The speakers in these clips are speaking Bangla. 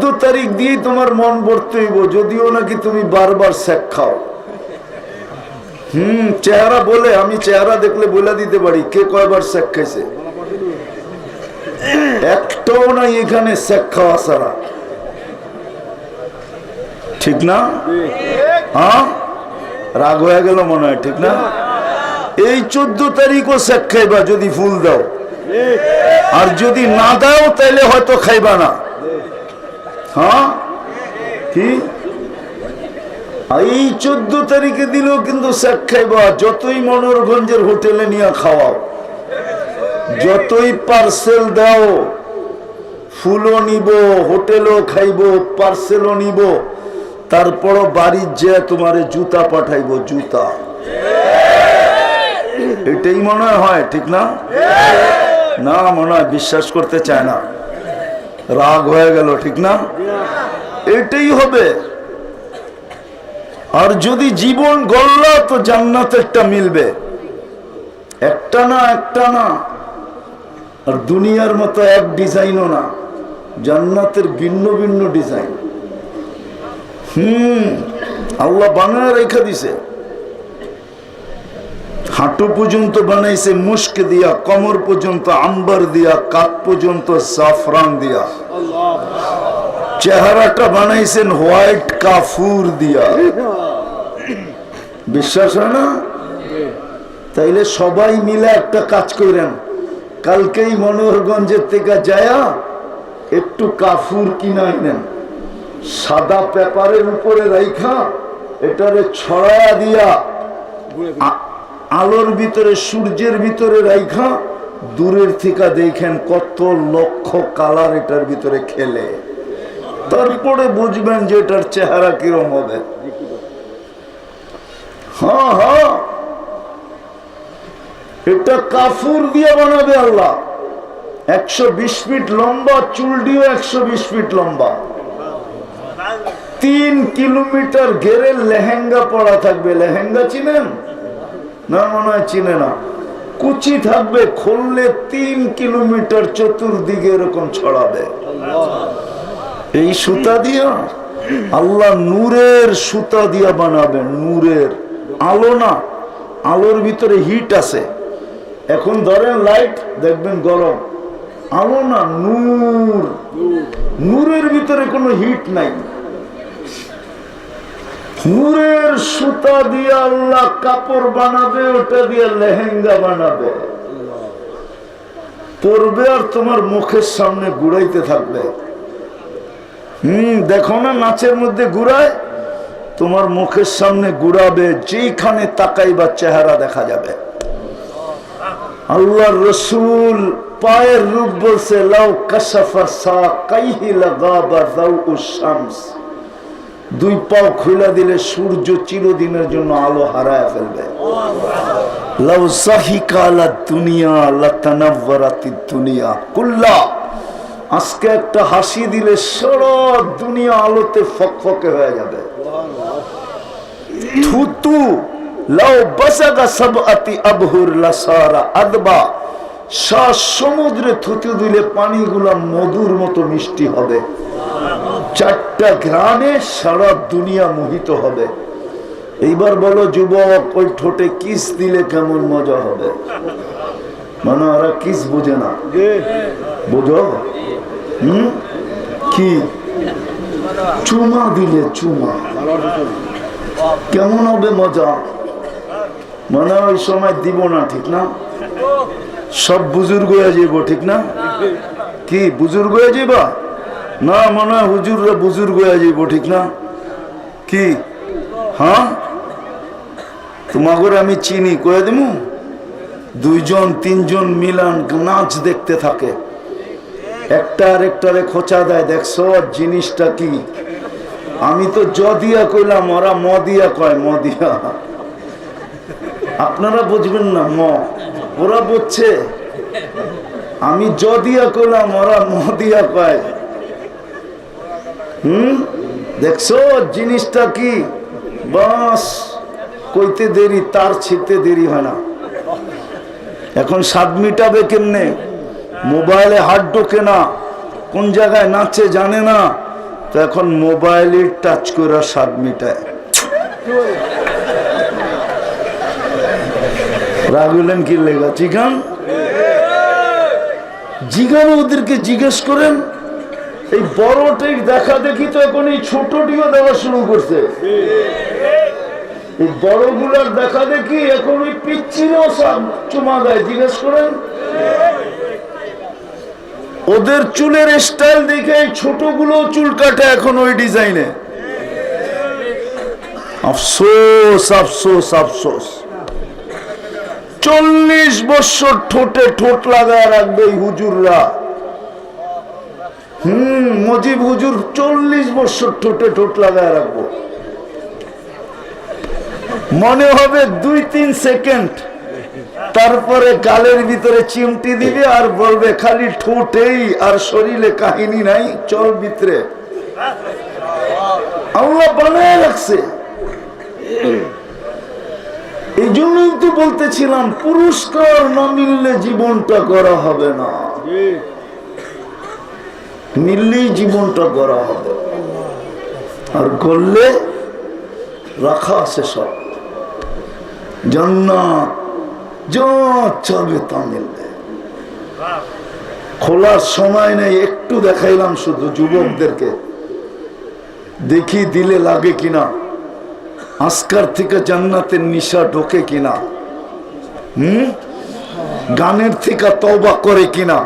চোদ্দ তারিখ দিয়ে তোমার মন ভরতে হইব, যদিও নাকি তুমি বারবার শেখ খাও। হুম, চেহারা বলে, আমি চেহারা দেখলে বলে দিতে পারি, কে কয়বার শেখ খাইছে? একটাও নাই এখানে শেখ খাওয়া ছাড়া। ঠিক না? হ্যাঁ? রাগ হয়ে গেল মনে হয়, ঠিক না? এই চোদ্দ তারিখও শেখ খাইবা যদি ফুল দাও। আর যদি না দাও তাহলে হয়তো খাইবা না। হ্যাঁ? কি? এই চোদ্দ তারিখে দিলেও কিন্তু শেখ খাইবা, যতই মনোরগঞ্জের হোটেলে নিয়ে খাওয়াও, যতই পার্সেল দাও, ফুলও নিব, হোটেলও খাইব পার্সেলও নিব, তারপরও বাড়ির যে তোমারে জুতা পাঠাইব, জুতা। এটাই মনে হয়, ঠিক না? না মনে হয়, বিশ্বাস করতে চায় না। রাগ হয়ে গেল, ঠিক না? এটাই হবে। আর যদি জীবন গল্লা তো জান্নাত একটা মিলবে। একটা না একটা না। আর দুনিয়ার মতো এক ডিজাইনও না। জান্নাতের ভিন্ন ভিন্ন ডিজাইন। হুম, আল্লাহ বানায় রেখে দিছে। হাঁটু পর্যন্ত বানাইছে মুস্ক দিয়া, কমর পর্যন্ত আম্বার দিয়া কাক পর্যন্ত জাফরান দিয়া। চেহারাটা বানাইছেন হোয়াইট কাফুর দিয়া। বিশ্বাস হয় না? তাইলে সবাই মিলে একটা কাজ করেন কালকেই মনোহরগঞ্জের থেকে যায়া একটু কাফুর কিনা নেন সাদা পেপারের উপরে রাইখা এটারে ছড়ায়া দিয়া আলোর ভিতরে, সূর্যের ভিতরে রাইখা দূরের থেকে দেখেন কত লক্ষ কালার এটার ভিতরে খেলে। তারপরে বুঝবেন যে এটার চেহারা কিরম হবে। হ্যাঁ হ্যাঁ। এটা কাফুর দিয়ে বানাবে আল্লাহ। একশো বিশ ফিট লম্বা চুলডিও একশো বিশ ফিট লম্বা। তিন কিলোমিটার ঘেরে লেহেঙ্গা পড়া থাকবে। লেহেঙ্গা চিনেন? না, মনে হয় চিনে না। কুচি থাকবে, খুললে তিন কিলোমিটার চতুর্দিকে এরকম ছড়াবে। এই সুতা দিয়া আল্লাহ নূরের সুতা দিয়া বানাবেন, নূরের আলো না, আলোর ভিতরে হিট আছে। এখন ধরেন লাইট দেখবেন গরম। আলো না, নূর। নূরের ভিতরে কোনো হিট নাই। নূরের সুতা দিয়ে আল্লাহ কাপড় বানাবে, ওটা দিয়ে লেহেঙ্গা বানাবে। পরবে আর তোমার মুখের সামনে ঘুরাইতে থাকবে। হম, দেখো না নাচের মধ্যে ঘুরায়? তোমার মুখের সামনে ঘুরাবে যেখানে তাকাইবা চেহারা দেখা যাবে। আল্লাহ রসুল পায়ের রূপ বলছে, লাউ কাসাফা সা কাইহি লাগাবা দাউ শামস। দুই পাও খুলে দিলে সূর্য চিরদিনের জন্য আলো হারায় ফেলবে। আজকে একটা হাসি দিলে সারা দুনিয়া আলোতে ফকফকে হয়ে যাবে। থুতু, লাউ বাসাগা সাবআতি আবহুর লাসারা আদবা। সমুদ্রে থুতু দিলে পানিগুলা মধুর মতো মিষ্টি হবে। চারটা গ্রামে সারা দুনিয়া মোহিত হবে। এইবার বলো, যুবক, ওই ঠোঁটে কিস দিলে কেমন মজা হবে? মানে ওরা কিস বোঝে না। বুঝো? হম? কি? চুমা দিলে চুমা। কেমন হবে মজা? মানে ওই সময় দিব না, ঠিক না? সব বুজুর্গ হয়ে যাইব, ঠিক না? কি, বুজুর্গ হয়ে যাইবা? না, মনে হয় হুজুররা বুজুর্গ হয়ে যাইব, ঠিক না? কি? হ্যাঁ? তোমাকে আমি চিনি, কয়ে দেবো দুইজন, তিনজন মিলান নাচ দেখতে থাকে। একটা আর একটারে খোঁচা দেয়, দেখছ জিনিসটা কি? আমি তো জ দিয়া কইলাম, ওরা ম দিয়া কয়, ম দিয়া। আপনারা বুঝবেন না, ম। ওরা বুঝছে। আমি জ দিয়া কইলাম, ওরা ম দিয়া কয়। হুম? দেখছ, জিনিসটা কি? বাস, কইতে দেরি, তার ছিটতে দেরি হয় না। এখন স্বাদ মিটাবে কেমনে? মোবাইলে হাত ঢোকে না, কোন জায়গায় নাচে জানে না। তো এখন মোবাইলে টাচ করে স্বাদ মিটায়। রাগুলেন কি লেগা? চিকান জিগান ওদেরকে জিজ্ঞেস করেন, এই বড়টির দেখা দেখি তো এখন এই ছোটটিও দেওয়া শুরু করছে। এই বড়গুলার দেখা দেখি এখন ওই পিচ্ছিরও চুমা দেয়, জিজ্ঞেস করেন। ওদের চুলের স্টাইল দেখে এই ছোটগুলো চুল কাটে এখন ওই ডিজাইনে। আফসোস আফসোস আফসোস। চল্লিশ বছর ঠোঁটে ঠোঁট লাগায় রাখবে এই হুজুররা। হম, মজিব হুজুর চল্লিশ বছর ঠোঁটে ঠোঁট লাগায় রাখব। মনে হবে দুই তিন সেকেন্ড, তারপরে গালের ভিতরে চিমটি দিবে আর বলবে, খালি ঠোঁটেই আর শরীরে কাহিনী নাই, চল ভিতরে। আল্লাহ বানায় রাখছে। এই জন্যই তো বলতেছিলাম পুরস্কার না মিললে জীবনটা করা হবে না। মিললেই জীবনটা করা হবে। আর করলে রাখা আছে সব। জান্নাত যা চাবে তা মিলবে। খোলার সময় নেই একটু দেখাইলাম শুধু যুবকদেরকে। দেখি দিলে লাগে কিনা। আজকার থেকে জান্নাতের নিশা ঢোকে কিনা? হুম? গানের থেকে তওবা করে কিনা?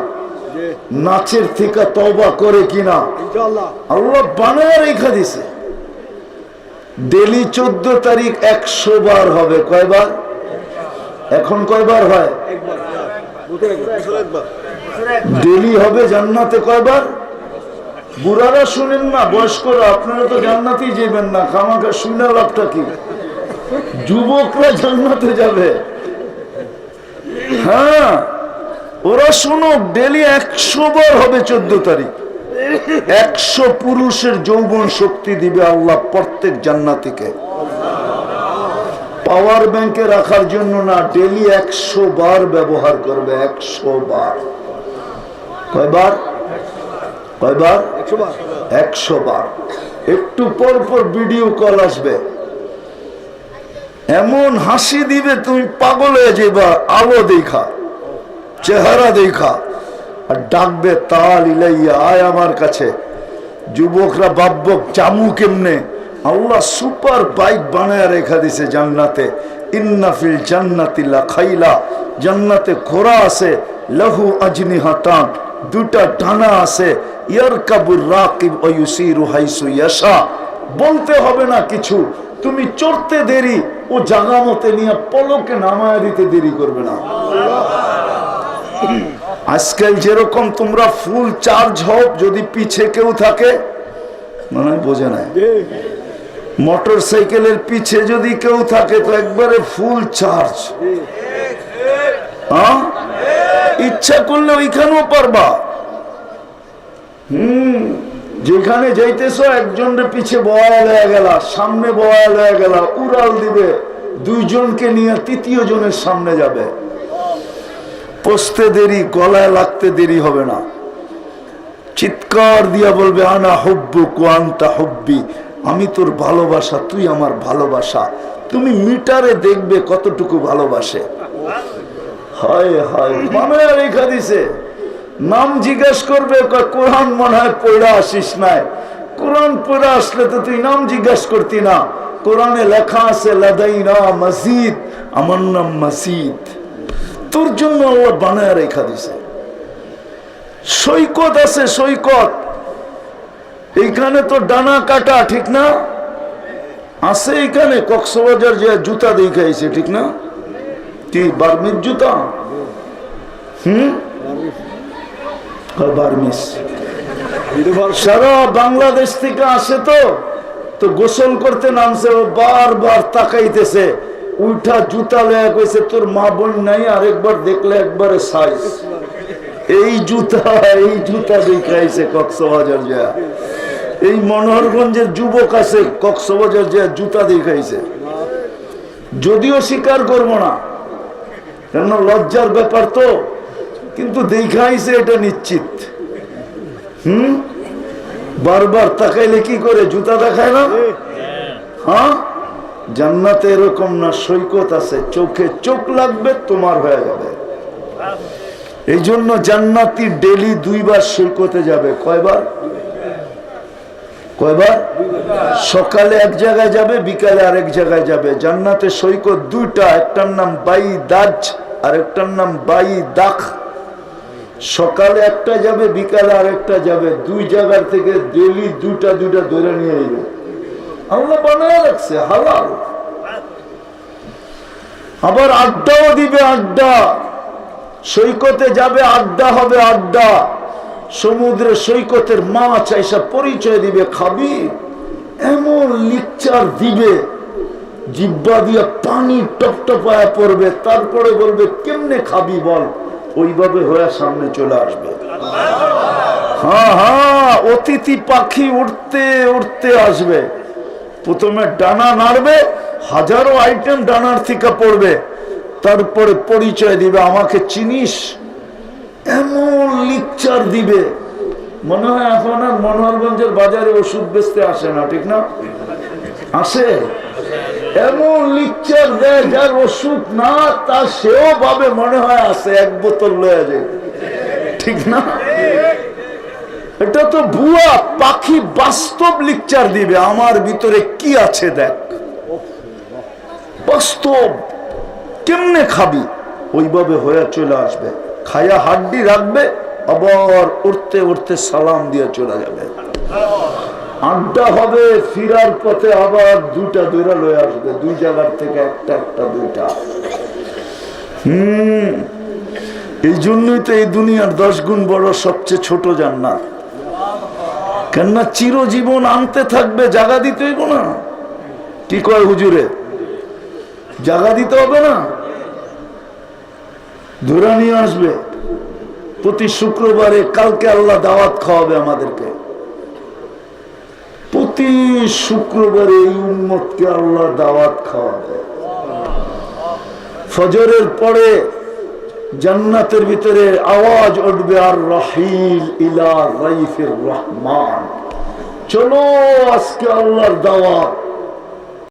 নাচের থেকে তওবা করে কিনা? আল্লাহ বানায় রেখা দিছে। ডেলি চোদ্দ তারিখ একশো বার হবে। কয়বার? এখন কয়বার হয়? ডেলি হবে জান্নাতে কয়বার? বুড়ারা শুনেন না, বয়স্করা, আপনারা তো জান্নাতেই যাবেন না, খামাখা শুনে লাভটা কি? যুবকরা জান্নাতে যাবে। হ্যাঁ ওরা শুনো, ডেলি একশো বার হবে চোদ্দ তারিখ। একশো পুরুষের যৌবন শক্তি দিবে আল্লাহ প্রত্যেক জান্নাতিকে। পাওয়ার ব্যাংকে রাখার জন্য না, ডেলি একশো বার ব্যবহার করবে, একশো বার। কয়বার? কয়বার? একশো বার একটু পর পর ভিডিও কল আসবে। এমন হাসি দিবে, তুমি পাগল হয়ে যাবা আলো দেখা, চেহারা দেখা, আর ডাকবে, তাল ইলাইয়া, আয় আমার কাছে। যুবকরা বাব্যক জামু কেমনে? আল্লাহ সুপার বাইক বানায় রেখা দিছে জান্নাতে। ইন্নাফিল জান্নাতিল্লা খাইলা জান্নাতে ঘোড়া আছে, লহু আজনি হাতান দুটা টানা আছে ইয়ার কাবুর রাকিব ওয়ুসিরু হাইসু ইয়াশা। বলতে হবে না কিছু, তুমি চড়তে দেরি, ও জাগা মতে নিয়ে পলকে নামায় দিতে দেরি করবে না। আজকাল যেরকম তোমরা ফুল চার্জ হও, যদি পিছে কেউ থাকে, মনে হয় বোঝে নাই। মোটর সাইকেলের পিছে যদি কেউ থাকে, তো একবারে ফুল চার্জ। হ্যাঁ ইচ্ছা করলে ওইখানেও পারবা। হুম, যেখানে যাইতেছো একজনের পিছে বয়াল হয়ে গেল, সামনে বয়াল হয়ে গেল, উড়াল দিবে, দুইজনকে নিয়ে তৃতীয় জনের সামনে যাবে। পচতে দেরি, গলায় লাগতে দেরি হবে না। চিৎকার দিয়া বলবে, আনা হব্বু কোয়ান্তা হব্বি, আমি তোর ভালোবাসা, তুই আমার ভালোবাসা। তুমি মিটারে দেখবে কতটুকু ভালোবাসে। হায় হায় মানে রেখা দিছে নাম জিজ্ঞেস করবে কোরআন মনে হয় পড়া আসিস নাই। কোরআন পড়া আসলে তো তুই নাম জিজ্ঞেস করতি না। কোরআনে লেখা আছে, লাদাইনা মসজিদ আমার নাম মসজিদ তোর জন্য আল্লাহ বানায় রেখা দিছে। সৈকত আছে, সৈকত। এইখানে তো ডানা কাটা, ঠিক না? আছে এইখানে কক্সবাজার যে জুতা দেখাইছে, ঠিক না? জুতা সারা বাংলাদেশ থেকে আসে তো তো গোসল করতে নামছে ও বারবার তাকাইতেছে উঠা জুতা লয়া কইছে তোর মা বোন নাই আরেকবার দেখলে একবারে সাইজ এই জুতা এই জুতা দেখাইছে কক্সবাজার যা এই মনোহরগঞ্জের যুবক আছে কক্সবাজার যা জুতা দেখাইছে যদিও স্বীকার করব না কেন লজ্জার ব্যাপার তো? কিন্তু দেখাইছে এটা নিশ্চিত। হুম? বারবার তাকাইলে কি করে? জুতা দেখায় না? হ্যাঁ? জান্নাতে এরকম না, সৈকত আছে। চোখে চোখ লাগবে, তোমার হয়ে যাবে। এই জন্য জান্নাতি ডেলি দুইবার সৈকতে যাবে। কয়বার? কয়বার? সকালে এক জায়গায় যাবে, বিকালে আরেক জায়গায় যাবে। জান্নাতে সৈকত দুইটা, একটার নাম বাই দাজ আর একটার নাম বাই দাখ। সকালে একটা যাবে, বিকালে আরেকটা যাবে। দুই জায়গার থেকে ডেলি দুটা দুইটা ধরে নিয়ে এলো। আল্লাহ বানায় রাখছে, হালাল। আবার আড্ডাও দিবে আড্ডা। সৈকতে যাবে, আড্ডা হবে আড্ডা। সমুদ্রে সৈকতের মাছ এসা পরিচয় দিবে, খাবি। এমন লিকচার দিবে, জিব্বা দিয়ে পানি টপটপায়া পড়বে, তারপরে বলবে, কেমনে খাবি বল? ওইভাবে হয়ে সামনে চলে আসবে। হ্যাঁ হ্যাঁ অতিথি পাখি উঠতে উঠতে আসবে। প্রথমে ডানা নাড়বে, হাজারো আইটেম ডানার থেকে পড়বে। তারপরে পরিচয় দিবে, আমাকে চিনিস? এমন লিকচার দিবে। মনে হয় এখন আর মনোহরগঞ্জের বাজারে ওষুধ বেচতে আসে না, ঠিক না? আসে? এমন লিকচার দেয় যার ওষুধ না, তা সেও ভাবে মনে হয় আছে, এক বোতল লয়ে যায়। ঠিক না? এটা তো ভুয়া, পাখি বাস্তব লিকচার দিবে, আমার ভিতরে কি আছে দেখ। বাস্তব, কেমনে খাবি? ওইভাবে হয়ে চলে আসবে। খায়া হাড্ডি রাখবে, আবার উঠতে উঠতে সালাম দিয়ে চলে যাবে। আড্ডা হবে, ফিরার পথে আবার দুটা দুইটা লয়ে আসবে, দুই জায়গার থেকে একটা একটা, দুইটা। হম, এই জন্যই তো এই দুনিয়ার দশ গুণ বড় সবচেয়ে ছোট জান্নাত। কেননা চিরজীবন আনতে থাকবে, জাগা দিতে হইব না। কি কয় হুজুরে? জাগা দিতে হবে না। ধরে নিয়ে আসবে। প্রতি শুক্রবারে কালকে আল্লাহ দাওয়াত খাওয়াবে আমাদেরকে। প্রতি শুক্রবারে এই উন্মতকে আল্লাহ দাওয়াত খাওয়াবে। ফজরের পরে জান্নাতের ভিতরে আওয়াজ উঠবে, আর রাহিল ইলা রাইফির রহমান। চলো আজকে আল্লাহর দাওয়াত।